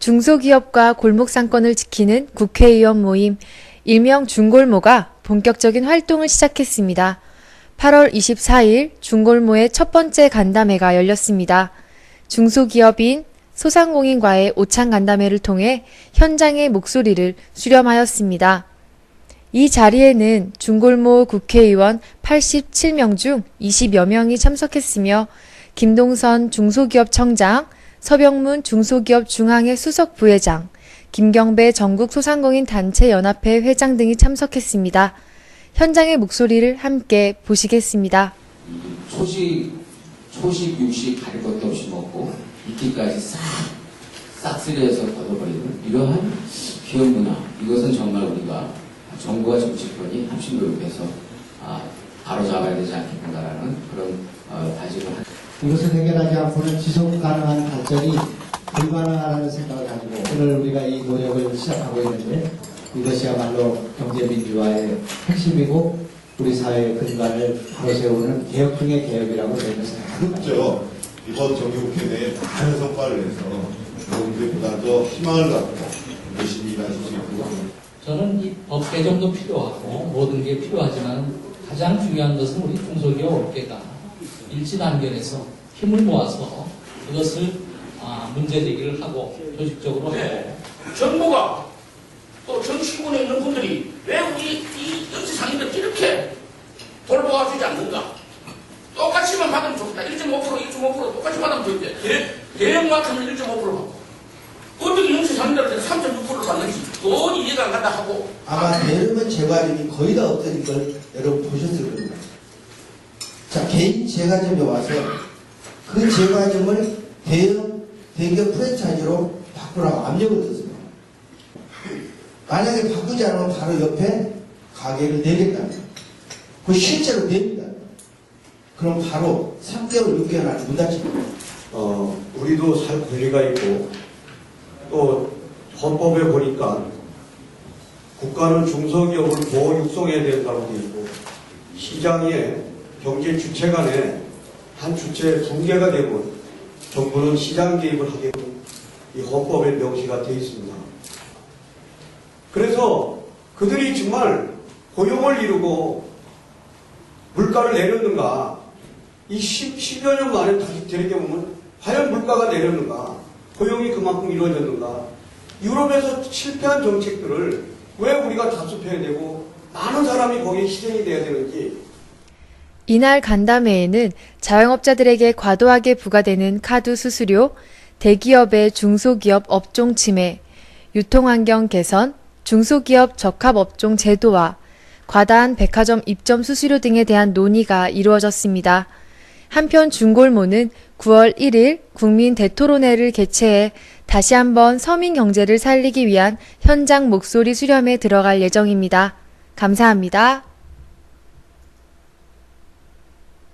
중소기업과 골목상권을 지키는 국회의원 모임, 일명 중골모가 본격적인 활동을 시작했습니다. 8월 24일 중골모의 첫 번째 간담회가 열렸습니다. 중소기업인 소상공인과의 오찬 간담회를 통해 현장의 목소리를 수렴하였습니다. 이 자리에는 중골모 국회의원 87명 중 20여 명이 참석했으며 김동선 중소기업청장, 서병문 중소기업 중앙회 수석 부회장, 김경배 전국 소상공인 단체 연합회 회장 등이 참석했습니다. 현장의 목소리를 함께 보시겠습니다. 초식, 초식, 육식 가릴 것도 없이 먹고 이끼까지 싹, 싹쓸이해서 걷어버리는 이러한 기업 문화 이것은 정말 우리가 정부와 정치권이 합심 노력해서 아, 바로잡아야 되지 않겠는가라는 그런 어, 다짐을 한 이것을 해결하지 않고는 지속 가능한 발전이 불가능하다는 생각을 가지고 오늘 우리가 이 노력을 시작하고 있는데 이것이야말로 경제민주화의 핵심이고 우리 사회의 근간을 바로 세우는 개혁 중의 개혁이라고 저는 생각합니다. 그렇죠. 이번 정기국회 내에 많은 성과를 내서 여러분들보다 더 희망을 갖고 열심히 일하실 수 있고 저는 이 법 개정도 필요하고 모든 게 필요하지만 가장 중요한 것은 우리 중소기업 업계가 일진안견에서 힘을 모아서 그것을 아, 문제 제기를 하고 조직적으로 하고 네. 정부가 또 정치권에 있는 분들이 왜 우리 이 정치상인들 이렇게 돌보아 주지 않는가? 똑같이만 받으면 좋겠다. 1.5% 1.5% 똑같이 받으면 좋겠대. 대형마트는 1.5% 받고 어떻게 정치상인들한테 3.6%를 받는지 그건 이해가 안 간다 하고 아마 대부분 재과점이 거의 다 없어진 걸 여러분 보셨을 겁니다. 자, 개인 재과점에 와서 그 재과점을 대형, 대기업 프랜차이즈로 바꾸라고 압력을 줬습니다. 만약에 바꾸지 않으면 바로 옆에 가게를 내겠다는 그 실제로 냅니다. 그럼 바로 3개월, 6개월 안에 문 닫힙니다. 어, 우리도 살 권리가 있고 또 헌법에 보니까 국가는 중소기업을 보호 육성해야 된다고 되어 있고 시장의 경제 주체 간에 한 주체 붕괴가 되면 정부는 시장 개입을 하게끔 이 헌법에 명시가 되어 있습니다. 그래서 그들이 정말 고용을 이루고 물가를 내렸는가 이 10, 10여 년 만에 다시 되돌아보면 과연 물가가 내렸는가 고용이 그만큼 이루어졌는가 유럽에서 실패한 정책들을 왜 우리가 답습해야 되고 많은 사람이 거기에 희생이 돼야 되는지 이날 간담회에는 자영업자들에게 과도하게 부과되는 카드 수수료, 대기업의 중소기업 업종 침해, 유통환경 개선, 중소기업 적합업종 제도화, 과다한 백화점 입점 수수료 등에 대한 논의가 이루어졌습니다. 한편 중골모는 9월 1일 국민 대토론회를 개최해 다시 한번 서민 경제를 살리기 위한 현장 목소리 수렴에 들어갈 예정입니다. 감사합니다.